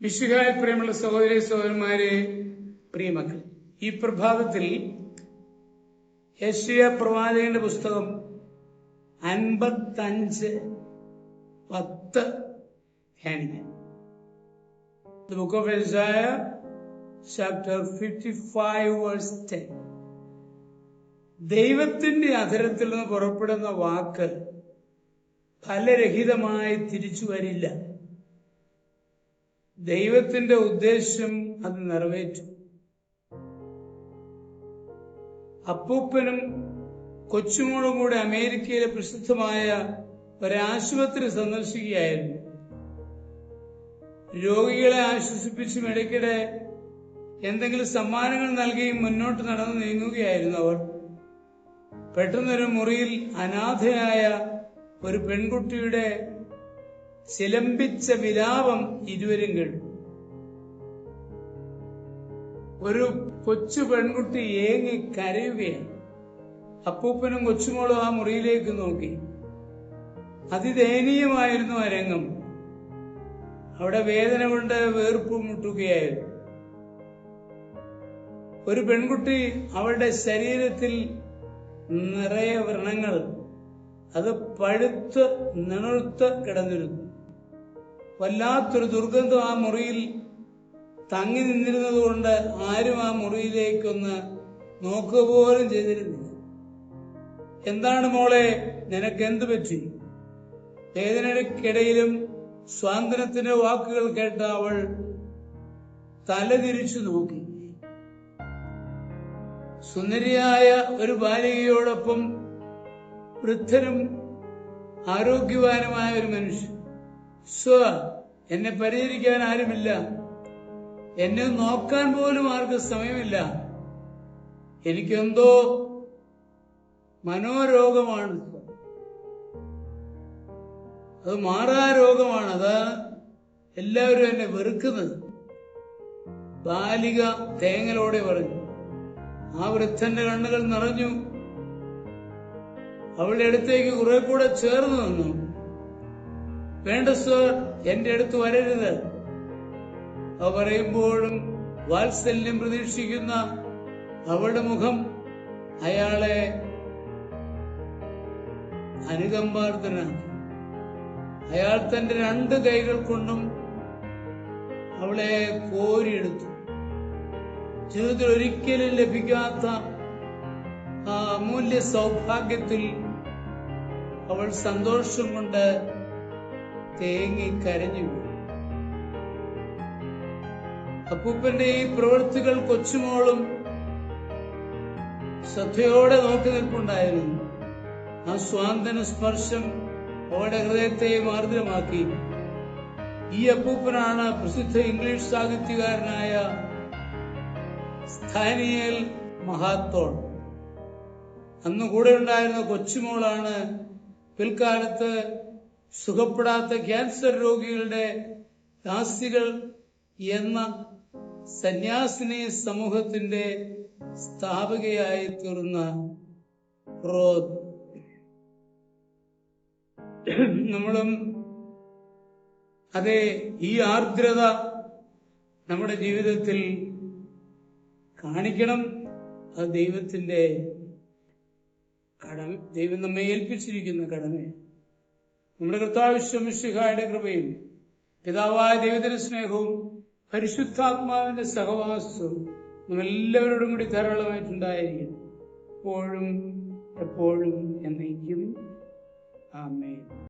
വിശുഹായ പ്രിയമുള്ള സഹോദരി സഹോദരന്മാരെ പ്രിയമക്കൾ ഈ പ്രഭാതത്തിൽ യശ്യ പ്രവാചകന്റെ പുസ്തകം അൻപത്തഞ്ച് പത്ത് ധ്യാനിക്കാം The book of Isaiah, chapter 55, verse 10. ദൈവത്തിന്റെ അധരത്തിൽ നിന്ന് പുറപ്പെടുന്ന വാക്ക് ഫലരഹിതമായി തിരിച്ചു വരില്ല ദൈവത്തിന്റെ ഉദ്ദേശം അത് നിറവേറ്റും. അപ്പൂപ്പനും കൊച്ചുമോളും കൂടെ അമേരിക്കയിലെ പ്രസിദ്ധമായ ഒരാശുപത്രി സന്ദർശിക്കുകയായിരുന്നു. രോഗികളെ ആശ്വസിപ്പിച്ചും ഇടയ്ക്കിടെ എന്തെങ്കിലും സമ്മാനങ്ങൾ നൽകിയും മുന്നോട്ട് നടന്നു നീങ്ങുകയായിരുന്നു അവർ. പെട്ടെന്നൊരു മുറിയിൽ അനാഥയായ ഒരു പെൺകുട്ടിയുടെ ചിലമ്പിച്ച വിലാപം ഇരുവരും കേട്ടു. ഒരു കൊച്ചു പെൺകുട്ടി ഏങ്ങി കരയുകയാണ്. അപ്പൂപ്പനും കൊച്ചുമോളും ആ മുറിയിലേക്ക് നോക്കി. അതിദയനീയമായിരുന്നു ആ രംഗം. അവിടെ വേദന കൊണ്ട് വേർപ്പ് മുട്ടുകയായിരുന്നു. ഒരു പെൺകുട്ടി അവളുടെ ശരീരത്തിൽ നിറയെ വ്രണങ്ങൾ. അത് പഴുത്ത് നിണുത്ത് കിടന്നിരുന്നു. വല്ലാത്തൊരു ദുർഗന്ധം ആ മുറിയിൽ തങ്ങി നിന്നിരുന്നത് കൊണ്ട് ആരും ആ മുറിയിലേക്കൊന്ന് നോക്കുക പോലും ചെയ്തിരുന്നില്ല. എന്താണ് മോളെ നിനക്ക് എന്തു പറ്റി? വേദനയ്ക്കിടയിലും സ്വാതന്ത്ര്യത്തിന്റെ വാക്കുകൾ കേട്ട അവൾ തലതിരിച്ചു നോക്കി. സുന്ദരിയായ ഒരു ബാലികയോടൊപ്പം വൃദ്ധനും ആരോഗ്യവാനുമായ ഒരു മനുഷ്യൻ. സ്വ എന്നെ പരിഹരിക്കാൻ ആരുമില്ല. എന്നെ നോക്കാൻ പോലും ആർക്കും സമയമില്ല. എനിക്കെന്തോ മനോരോഗമാണ്. അത് മാറാ രോഗമാണ് അതാണ് എല്ലാവരും എന്നെ വെറുക്കുന്നത്. ബാലിക തേങ്ങലോടെ പറഞ്ഞു. ആ വൃദ്ധന്റെ കണ്ണുകൾ നിറഞ്ഞു. അവളുടെ അടുത്തേക്ക് കുറെ കൂടെ ചേർന്ന് നിന്നു. വേണ്ട സർ എന്റെ അടുത്ത് വരരുത്. അവ പറയുമ്പോഴും വാത്സല്യം പ്രതീക്ഷിക്കുന്ന അവളുടെ മുഖം അയാളെ അനുകമ്പാർത്തനാണ്. അയാൾ തന്റെ രണ്ട് കൈകൾ കൊണ്ടും അവളെ കോരിയെടുത്തു. ജീവിതത്തിൽ ഒരിക്കലും ലഭിക്കാത്ത ആ അമൂല്യ സൗഭാഗ്യത്തിൽ അവൾ സന്തോഷം കൊണ്ട് തേങ്ങി കരഞ്ഞു അപ്പൂപ്പന്റെ ഈ പ്രവൃത്തികൾ കൊച്ചുമോളും ശ്രദ്ധയോടെ നോക്കി നിൽപ്പുണ്ടായിരുന്നു. ആ സ്വാന്തന സ്പർശം അവളുടെ ഹൃദയത്തെ മാർദ്രമാക്കി ഈ അപ്പൂപ്പനാണ് പ്രസിദ്ധ ഇംഗ്ലീഷ് സാഹിത്യകാരനായ സ്ഥാനിയൽ മഹാത്തോൺ അന്ന് കൂടെ ഉണ്ടായിരുന്ന കൊച്ചുമോളാണ് പിൽക്കാലത്ത് സുഖപ്പെടാത്ത ക്യാൻസർ രോഗികളുടെ ദാസികൾ എന്ന സന്യാസിനി സമൂഹത്തിന്റെ സ്ഥാപകയായി തീർന്ന റോദ് നമ്മളും അതെ ഈ ആർദ്രത നമ്മുടെ ജീവിതത്തിൽ കാണിക്കണം. അത് ദൈവത്തിന്റെ കടമ ദൈവം നമ്മെ ഏൽപ്പിച്ചിരിക്കുന്ന കടമ നമ്മുടെ കർത്താവിശ്വമിഷിഹായുടെ കൃപയും പിതാവായ ദൈവത്തിന്റെ സ്നേഹവും പരിശുദ്ധാത്മാവിന്റെ സഹവാസവും നമ്മെല്ലാവരോടും കൂടി ധാരാളമായിട്ടുണ്ടായിരിക്കും. എപ്പോഴും എപ്പോഴും എന്നേക്കും. ആമേൻ.